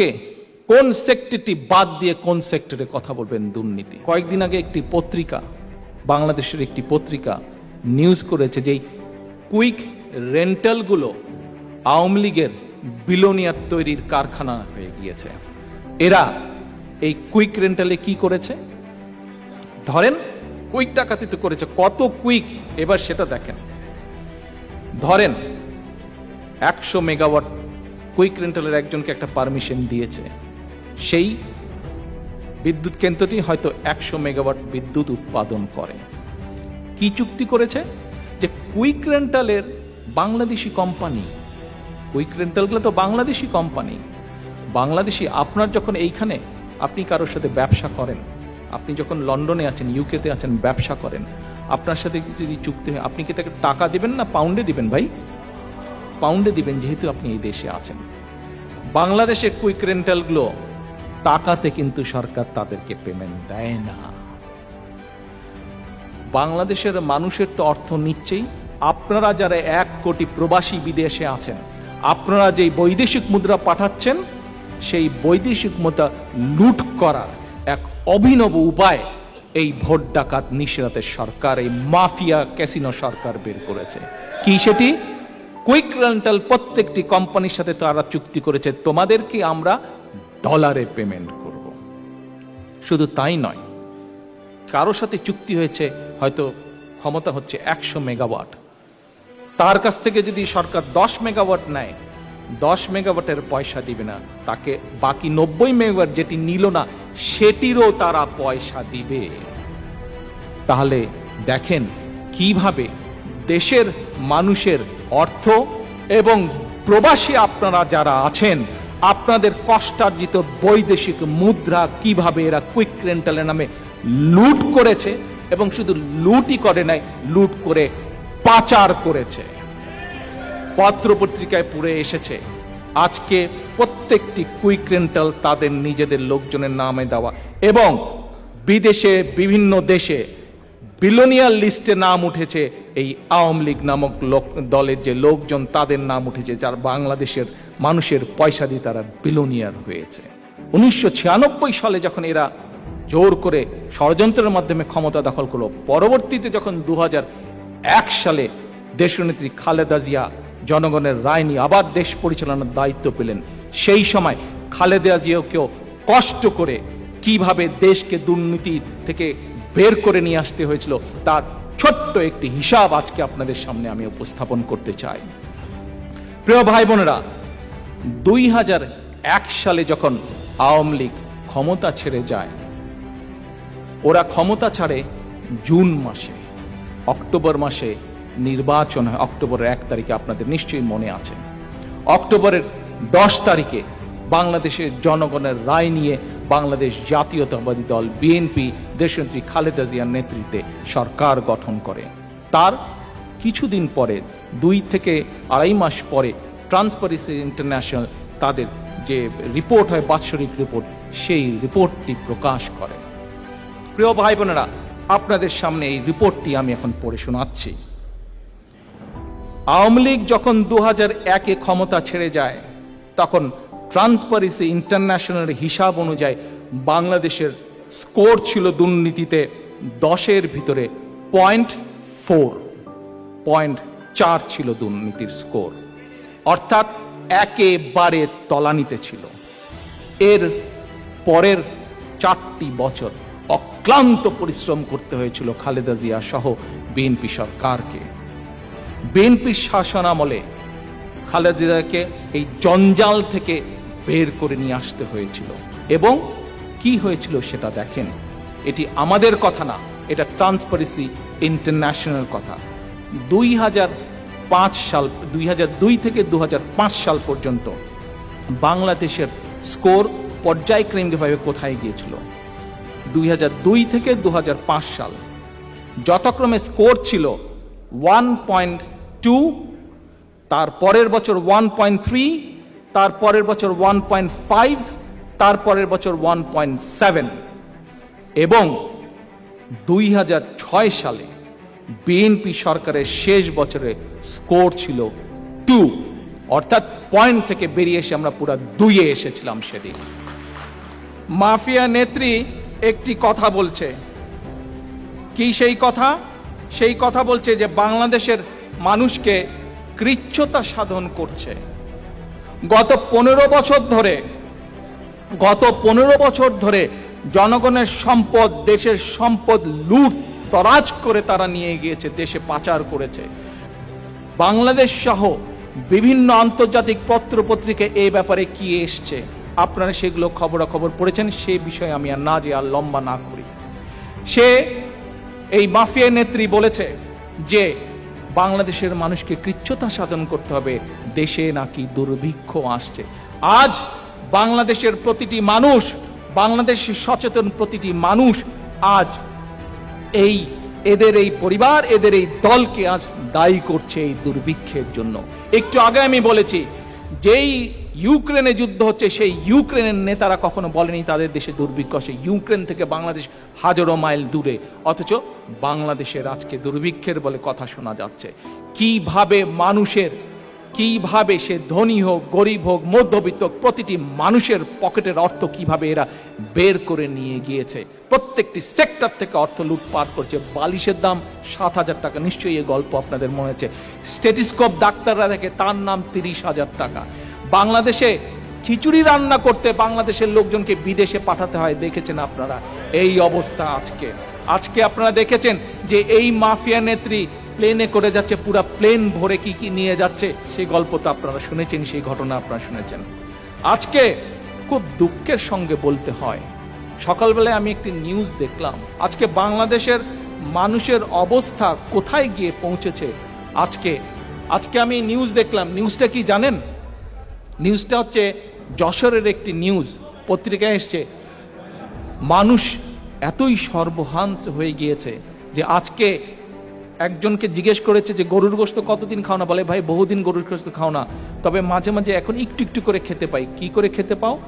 আজকে কোন সেক্টরটি বাদ দিয়ে কোন সেক্টরে কথা বলবেন দুর্নীতি? কয়েকদিন আগে একটি পত্রিকা, বাংলাদেশের একটি পত্রিকা নিউজ করেছে যে কুইক রেন্টালগুলো আওয়ামী লীগের বিলোনিয়ার তৈরির কারখানা হয়ে গিয়েছে। এরা এই কুইক রেন্টালে কি করেছে? ধরেন, কুইক ডাকাতিতে করেছে। কত কুইক? এবার সেটা দেখেন। ধরেন, একশো মেগাওয়াট কুইক রেন্টালের একজনকে একটা পারমিশন দিয়েছে। সেই বিদ্যুৎ কেন্দ্রটি হয়তো একশো মেগাওয়াট বিদ্যুৎ উৎপাদন করে। কি চুক্তি করেছে? যে কুইক রেন্টালের বাংলাদেশি কোম্পানি, কুইক রেন্টালগুলো তো বাংলাদেশি কোম্পানি, বাংলাদেশি আপনার যখন এইখানে আপনি কারোর সাথে ব্যবসা করেন, আপনি যখন লন্ডনে আছেন, ইউকেতে আছেন, ব্যবসা করেন, আপনার সাথে যদি চুক্তি হয়, আপনি কি তাকে টাকা দিবেন না পাউন্ডে দিবেন ভাই? পাউন্ডে দিবেন যেহেতু আপনি এই দেশে আছেন। বাংলাদেশের কুইক রেন্টালগুলো টাকাতে কিন্তু সরকার তাদেরকে পেমেন্ট দেয় না। বাংলাদেশের মানুষের তো অর্থ নিচ্ছেই। আপনারা যারা এক কোটি প্রবাসী বিদেশে আছেন, আপনারা যেই বৈদেশিক মুদ্রা পাঠাচ্ছেন, সেই বৈদেশিক মুদ্রা লুট করার এক অভিনব উপায় এই ভোট ডাকাত নিশরাতের সরকার, এই মাফিয়া ক্যাসিনো সরকার বের করেছে। কি সেটি? কুইক রেন্টাল প্রত্যেকটি কোম্পানির সাথে তারা চুক্তি করেছে, তোমাদেরকে আমরা ডলারে পেমেন্ট করব। শুধু তাই নয় কারও সাথে চুক্তি হয়েছে, হয়তো ক্ষমতা হচ্ছে একশো মেগাওয়াট তার কাছ থেকে যদি সরকার দশ মেগাওয়াট নেয়, দশ মেগাওয়াটের পয়সা দিবে না, তাকে বাকি নব্বই মেগাওয়াট যেটি নিল না, সেটিরও তারা পয়সা দিবে। তাহলে দেখেন কীভাবে দেশের মানুষের অর্থ এবং প্রবাসী আপনারা যারা আছেন, আপনাদের কষ্টার্জিত বৈদেশিক মুদ্রা কীভাবে এরা কুইক রেন্টালের নামে লুট করেছে এবং শুধু লুটই করে নাই, লুট করে পাচার করেছে। পত্রপত্রিকায় পড়ে এসেছে, আজকে প্রত্যেকটি কুইক রেন্টাল তাদের নিজেদের লোকজনের নামে দেওয়া এবং বিদেশে বিভিন্ন দেশে বিলোনিয়ার লিস্টে নাম উঠেছে, এই আওয়ামী লীগ নামক লোক, দলের যে লোকজন, তাদের নাম উঠেছে, যার বাংলাদেশের মানুষের পয়সা দিয়ে তারা বিলোনিয়ার হয়েছে। উনিশশো ছিয়ানব্বই সালে যখন এরা জোর করে ষড়যন্ত্রের মাধ্যমে ক্ষমতা দখল করল, পরবর্তীতে যখন দু এক সালে দেশনেত্রী খালেদা জিয়া জনগণের রায় নিয়ে আবার দেশ পরিচালনার দায়িত্ব পেলেন, সেই সময় খালেদা জিয়াকেও কষ্ট করে কীভাবে দেশকে দুর্নীতি থেকে বের করে নিয়ে আসতে হয়েছিল। তার ছোট্ট একটি হিসাব আজকে আপনাদের সামনে আমি উপস্থাপন করতে চাই। প্রিয় ভাই বোনেরা, দুই হাজার এক সালে যখন আওয়ামী লীগ ক্ষমতা ছেড়ে যায়, ওরা ক্ষমতা ছাড়ে জুন মাসে। অক্টোবর মাসে নির্বাচন হয়। অক্টোবরের এক তারিখে আপনাদের নিশ্চয়ই মনে আছে। অক্টোবরের দশ তারিখে বাংলাদেশের জনগণের রায় নিয়ে বাংলাদেশ জাতীয়তাবাদী দল বিএনপি দেশনেত্রী খালেদা জিয়ার নেতৃত্বে সরকার গঠন করে। তার কিছুদিন পরে, দুই থেকে আড়াই মাস পরে ট্রান্সপারেন্সি ইন্টারন্যাশনাল তাদের যে রিপোর্ট হয়, বাৎসরিক রিপোর্ট, সেই রিপোর্টটি প্রকাশ করে। প্রিয় ভাই বোনেরা আপনাদের সামনে এই রিপোর্টটি আমি এখন পড়ে শোনাচ্ছি। আওয়ামী লীগ যখন দু হাজার একে ক্ষমতা ছেড়ে যায়, তখন ট্রান্সপারেন্সি ইন্টারন্যাশনালের হিসাব অনুযায়ী বাংলাদেশের স্কোর ছিল দুর্নীতিতে দশের ভিতরে পয়েন্ট ফোর পয়েন্ট চার ছিল দুর্নীতির স্কোর অর্থাৎ একেবারে তলানিতে ছিল। এর পরের চারটি বছর অক্লান্ত পরিশ্রম করতে হয়েছিল খালেদা জিয়া সহ বিএনপি সরকারকে। বিএনপির শাসন আমলে খালেদা জিয়াকে এই জঞ্জাল থেকে বের করে নিয়ে আসতে হয়েছিল। এবং কি হয়েছিল সেটা দেখেন। এটি আমাদের কথা না, এটা ট্রান্সপারেন্সি ইন্টারন্যাশনাল কথা। দুই হাজার পাঁচ সাল, দুই হাজার দুই থেকে দু হাজার পাঁচ সাল পর্যন্ত বাংলাদেশের স্কোর পর্যায়ক্রমিকভাবে কোথায় গিয়েছিল? দুই হাজার দুই থেকে দু হাজার পাঁচ সাল। যথাক্রমে স্কোর ছিল ওয়ান পয়েন্ট টু তার পরের বছর ওয়ান পয়েন্ট থ্রি তার পরের বছর ওয়ান পয়েন্ট ফাইভ তার পরের বছর ওয়ান পয়েন্ট সেভেন এবং দুই হাজার ছয় সালে বিএনপি সরকারের শেষ বছরে স্কোর ছিল টু অর্থাৎ পয়েন্ট থেকে বেরিয়ে এসে আমরা পুরো দুইয়ে এসেছিলাম সেদিন। মাফিয়া নেত্রী একটি কথা বলছে। কি সেই কথা? সেই কথা বলছে যে বাংলাদেশের মানুষকে কৃচ্ছতা সাধন করছে। গত পনেরো বছর ধরে, গত পনেরো বছর ধরে জনগণের সম্পদ, দেশের সম্পদ লুট, তরাজ করে তারা নিয়ে গিয়েছে, দেশে পাচার করেছে। বাংলাদেশ সহ বিভিন্ন আন্তর্জাতিক পত্র পত্রিকায় এই ব্যাপারে কি এসছে, আপনারা সেগুলো খবরাখবর পড়েছেন, সে বিষয়ে আমি আর না যে আর লম্বা না করি। সে এই মাফিয়া নেত্রী বলেছে যে বাংলাদেশের মানুষকে কৃচ্ছতা সাধন করতে হবে। দেশে নাকি দুর্ভিক্ষ আসছে। আজ বাংলাদেশের প্রতিটি মানুষ, বাংলাদেশের সচেতন প্রতিটি মানুষ আজ এই এদের এই পরিবার, এদের এই দলকে আজ দায়ী করছে এই দুর্ভিক্ষের জন্য। একটু আগে আমি বলেছি, যেই ইউক্রেনে যুদ্ধ হচ্ছে, সেই ইউক্রেনের নেতারা কখনো বলেনি তাদের দেশে দুর্ভিক্ষ আসে ইউক্রেন থেকে বাংলাদেশ হাজারো মাইল দূরে। অথচ বাংলাদেশের আজকে দুর্ভিক্ষের বলে কথা শোনা যাচ্ছে। কীভাবে মানুষের, কীভাবে সে ধনী হোক, গরিব হোক, মধ্যবিত্ত প্রতিটি মানুষের পকেটের অর্থ কীভাবে এরা বের করে নিয়ে গিয়েছে। প্রত্যেকটি সেক্টর থেকে অর্থ লুটপাট করছে। বালিশের দাম সাত হাজার টাকা। নিশ্চয়ই এই গল্প আপনাদের মনে হচ্ছে স্টেটিস্কোপ ডাক্তাররা দেখে তার নাম তিরিশ হাজার টাকা। বাংলাদেশে খিচুড়ি রান্না করতে বাংলাদেশের লোকজনকে বিদেশে পাঠাতে হয়, দেখেছেন আপনারা? এই অবস্থা আজকে। আজকে আপনারা দেখেছেন যে এই মাফিয়া নেত্রী প্লেনে করে যাচ্ছে, পুরা প্লেন ভরে কি কি নিয়ে যাচ্ছে, সেই গল্প তো আপনারা শুনেছেন, সেই ঘটনা আপনারা শুনেছেন। আজকে খুব দুঃখের সঙ্গে বলতে হয়, সকালবেলায় আমি একটি নিউজ দেখলাম, আজকে বাংলাদেশের মানুষের অবস্থা কোথায় গিয়ে পৌঁছেছে আজকে? আজকে আমি নিউজ দেখলাম নিউজটা কি জানেন? নিউজটা হচ্ছে যশোরের একটি নিউজ পত্রিকায় এসছে, মানুষ এতই সর্বহান্ত হয়ে গিয়েছে যে আজকে একজনকে জিজ্ঞেস করেছে যে, গরুর গোস্ত কতদিন খাও না? বলে, ভাই, বহুদিন গরুর গোস্ত খাও না। তবে মাঝে মাঝে এখন একটু একটু করে খেতে পাই। কি করে খেতে পাও?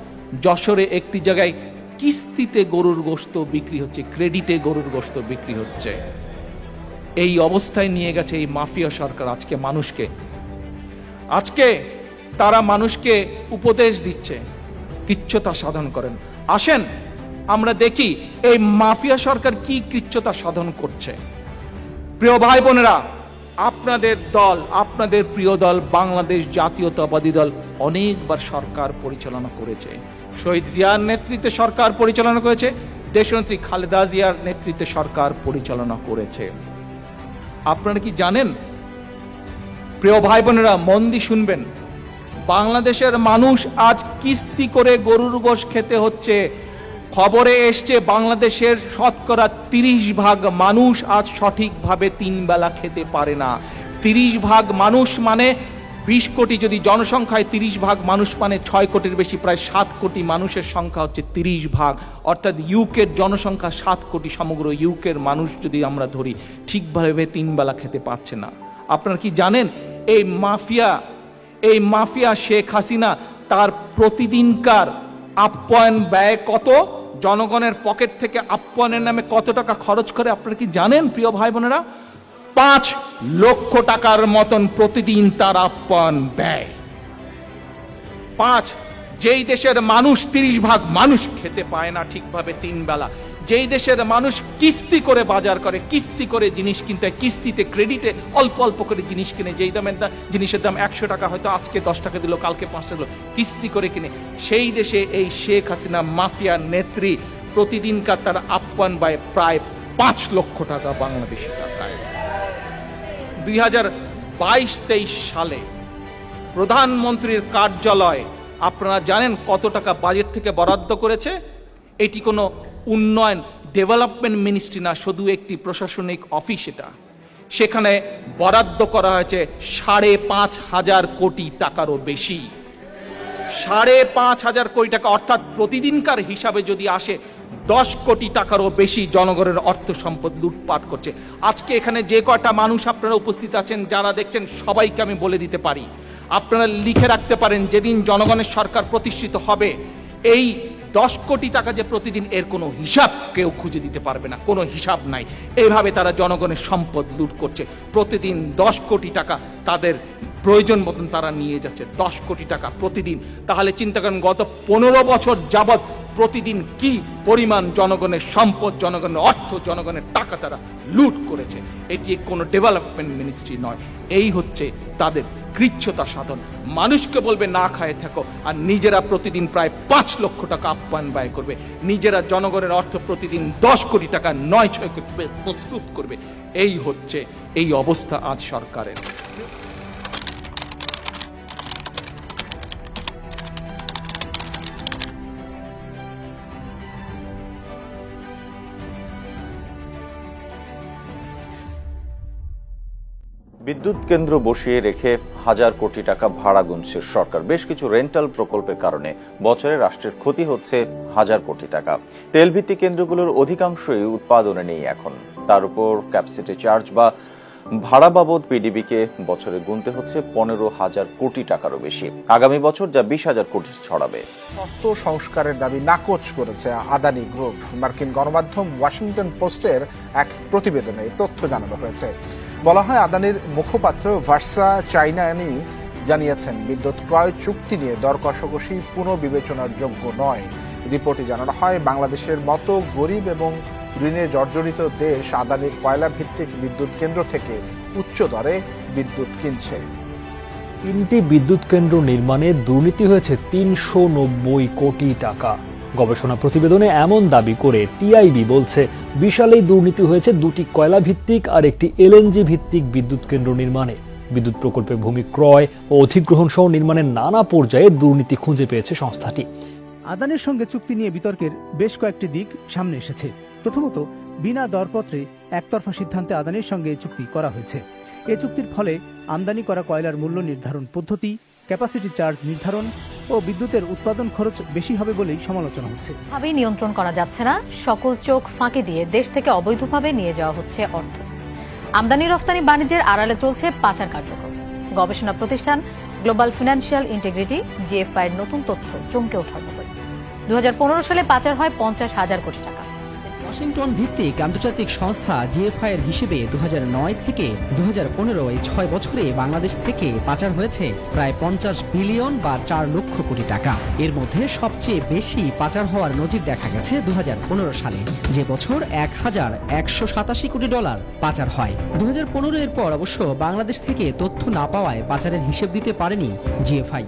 যশোরে একটি জায়গায় কিস্তিতে গরুর গোস্ত বিক্রি হচ্ছে, ক্রেডিটে গরুর গোস্ত বিক্রি হচ্ছে। এই অবস্থায় নিয়ে গেছে এই মাফিয়া সরকার আজকে মানুষকে। আজকে তারা মানুষকে উপদেশ দিচ্ছে, কৃচ্ছতা সাধন করেন। আসেন, আমরা দেখি এই মাফিয়া সরকার কি কৃচ্ছতা সাধন করছে। প্রিয় ভাই বোনেরা, আপনাদের দল, আপনাদের প্রিয় দল, বাংলাদেশ জাতীয়তাবাদী দল অনেকবার সরকার পরিচালনা করেছে। শহীদ জিয়ার নেতৃত্বে সরকার পরিচালনা করেছে, দেশনেত্রী খালেদা জিয়ার নেতৃত্বে সরকার পরিচালনা করেছে। আপনারা কি জানেন? প্রিয় ভাই বোনেরা, মন দিয়ে শুনবেন। বাংলাদেশের মানুষ আজ কিস্তি করে গরুর গোশ খেতে হচ্ছে। খবরে এসছে, বাংলাদেশের শতকরা তিরিশ ভাগ মানুষ আজ সঠিকভাবে তিন বেলা খেতে পারে না। তিরিশ ভাগ মানুষ মানে বিশ কোটি, যদি জনসংখ্যায় তিরিশ ভাগ মানুষ মানে ছয় কোটির বেশি, প্রায় সাত কোটি মানুষের সংখ্যা হচ্ছে তিরিশ ভাগ। অর্থাৎ ইউকের জনসংখ্যা সাত কোটি, সমগ্র ইউকের মানুষ যদি আমরা ধরি, ঠিকভাবে তিন বেলা খেতে পাচ্ছে না। আপনারা কি জানেন, এই মাফিয়া এই মাফিয়া শেখ হাসিনা, তার প্রতিদিনকার আপ্যায়ন ব্যয় কত? জনগণের পকেট থেকে আপ্যায়নের নামে কত টাকা খরচ করে? আপনারা কি জানেন, প্রিয় ভাই বোনেরা? পাঁচ লক্ষ টাকার মতন প্রতিদিন তার আপ্যায়ন ব্যয়। পাঁচ, যেই দেশের মানুষ তিরিশ ভাগ মানুষ খেতে পায় না ঠিকভাবে তিন বেলা। যেই দেশের মানুষ কিস্তি করে বাজার করে, কিস্তি করে জিনিস কিনতে, কিস্তিতে ক্রেডিটে অল্প অল্প করে জিনিস কিনে, যেই দামের দাম জিনিসের দাম একশো টাকা হয়তো আজকে দশ টাকা দিল, কালকে পাঁচ টাকা দিল, কিস্তি করে কিনে। সেই দেশে এই শেখ হাসিনা মাফিয়া নেত্রী প্রতিদিনকার তার আপ্যায়ন ব্যয় প্রায় পাঁচ লক্ষ টাকা বাংলাদেশি টাকায়। দুই হাজার বাইশ তেইশ সালে প্রধানমন্ত্রীর কার্যালয়, আপনারা জানেন কত টাকা বাজেট থেকে বরাদ্দ করেছে? এটি কোনো উন্নয়ন ডেভেলপমেন্ট মিনিস্ট্রি না, শুধু একটি প্রশাসনিক অফিস এটা। সেখানে বরাদ্দ করা হয়েছে সাড়ে পাঁচ হাজার কোটি টাকারও বেশি। সাড়ে পাঁচ হাজার কোটি টাকা, অর্থাৎ প্রতিদিনকার হিসাবে যদি আসে, দশ কোটি টাকারও বেশি জনগণের অর্থ সম্পদ লুটপাট করছে। আজকে এখানে যে কয়টা মানুষ আপনারা উপস্থিত আছেন, যারা দেখছেন, সবাইকে আমি বলে দিতে পারি। আপনারা লিখে রাখতে পারেন, যেদিন জনগণের সরকার প্রতিষ্ঠিত হবে, এই দশ কোটি টাকা যে প্রতিদিন এর কোনো হিসাব কেউ খুঁজে দিতে পারবে না, কোনো হিসাব নাই। এইভাবে তারা জনগণের সম্পদ লুট করছে। প্রতিদিন দশ কোটি টাকা তাদের প্রয়োজন মতন তারা নিয়ে যাচ্ছে, দশ কোটি টাকা প্রতিদিন। তাহলে চিন্তা করেন, গত পনেরো বছর যাবৎ প্রতিদিন কি পরিমাণ জনগণের সম্পদ, জনগণের অর্থ, জনগণের টাকা তারা লুট করেছে? এটি কোনো ডেভেলপমেন্ট মিনিস্ট্রি নয়। এই হচ্ছে তাদের কৃচ্ছতা সাধন। মানুষকে বলবে, না খায়, থাকো। আর নিজেরা প্রতিদিন প্রায় পাঁচ লক্ষ টাকা আপ্যায়ন ব্যয় করবে। নিজেরা জনগণের অর্থ প্রতিদিন দশ কোটি টাকা, নয় ছয় করবে প্রস্তুত করবে। এই হচ্ছে, এই অবস্থা আজ সরকারের। বিদ্যুৎ কেন্দ্র বসিয়ে রেখে হাজার কোটি টাকা ভাড়া গুনছে সরকার। বেশ কিছু রেন্টাল প্রকল্পের কারণে বছরে রাষ্ট্রের ক্ষতি হচ্ছে হাজার কোটি টাকা। তেলভিত্তিক কেন্দ্রগুলোর অধিকাংশই উৎপাদনে নেই এখন। তার উপর ক্যাপাসিটি চার্জ বা ভাড়া বাবদ পিডিবিকে বছরে গুনতে হচ্ছে পনেরো হাজার কোটি টাকারও বেশি। আগামী বছর যা বিশ হাজার কোটি ছড়াবে। অর্থ সংস্কারের দাবি নাকচ করেছে আদানি গ্রুপ। মার্কিন গণমাধ্যম ওয়াশিংটন পোস্টের এক প্রতিবেদনে তথ্য জানানো হয়েছে। বলা হয় আদানির মুখপাত্র ভার্সা চাইনানি জানিয়েছেন, বিদ্যুৎ ক্রয় চুক্তি নিয়ে দর কষাকষি পুনর্বিবেচনার যোগ্য নয়। রিপোর্টে জানানো হয়, বাংলাদেশের মতো গরিব এবং ঋণে জর্জরিত দেশ আদানির কয়লা ভিত্তিক বিদ্যুৎ কেন্দ্র থেকে উচ্চ দরে বিদ্যুৎ কিনছে। তিনটি বিদ্যুৎ কেন্দ্র নির্মাণে দুর্নীতি হয়েছে তিনশো নব্বই কোটি টাকা। গবেষণা প্রতিবেদনে এমন দাবি করে টিআইবি বলছে, বিশাল এই দুর্নীতি হয়েছে দুটি কয়লা ভিত্তিক আর একটি এলএনজি ভিত্তিক বিদ্যুৎ কেন্দ্র নির্মাণে। বিদ্যুৎ প্রকল্পের ভূমি ক্রয় ও অধিগ্রহণ সহ নির্মাণের নানা পর্যায়ে দুর্নীতি খুঁজে পেয়েছে সংস্থাটি। আদানের সঙ্গে চুক্তি নিয়ে বিতর্কের বেশ কয়েকটি দিক সামনে এসেছে। প্রথমত, বিনা দরপত্রে একতরফা সিদ্ধান্তে আদানির সঙ্গে চুক্তি করা হয়েছে। এ চুক্তির ফলে আমদানি করা কয়লার মূল্য নির্ধারণ পদ্ধতি, ক্যাপাসিটি চার্জ নির্ধারণ ও বিদ্যুতের উৎপাদন খরচ বেশি হবে বলেই সমালোচনা হচ্ছে। ভাবেই নিয়ন্ত্রণ করা যাচ্ছে না, সকল চোখ ফাঁকি দিয়ে দেশ থেকে অবৈধভাবে নিয়ে যাওয়া হচ্ছে অর্থ। আমদানি রফতানি বাণিজ্যের আড়ালে চলছে পাচার কার্যক্রম। গবেষণা প্রতিষ্ঠান গ্লোবাল ফিনান্সিয়াল ইন্টিগ্রিটি জিএফআই এর নতুন তথ্য চমকে ওঠার মতো দু হাজার পনেরো সালে পাচার হয় পঞ্চাশ হাজার কোটি টাকা। ওয়াশিংটন ভিত্তিক আন্তর্জাতিক সংস্থা জিএফআই এর হিসেবে দু হাজার নয় থেকে দু হাজার পনেরো এই ছয় বছরে বাংলাদেশ থেকে পাচার হয়েছে প্রায় পঞ্চাশ বিলিয়ন বা চার লক্ষ কোটি টাকা। এর মধ্যে সবচেয়ে বেশি পাচার হওয়ার নজির দেখা গেছে দু হাজার পনেরো সালে, যে বছর এক হাজার একশো সাতাশি কোটি ডলার পাচার হয়। দু হাজার পনেরো এর পর অবশ্য বাংলাদেশ থেকে তথ্য না পাওয়ায় পাচারের হিসেব দিতে পারেনি জিএফআই।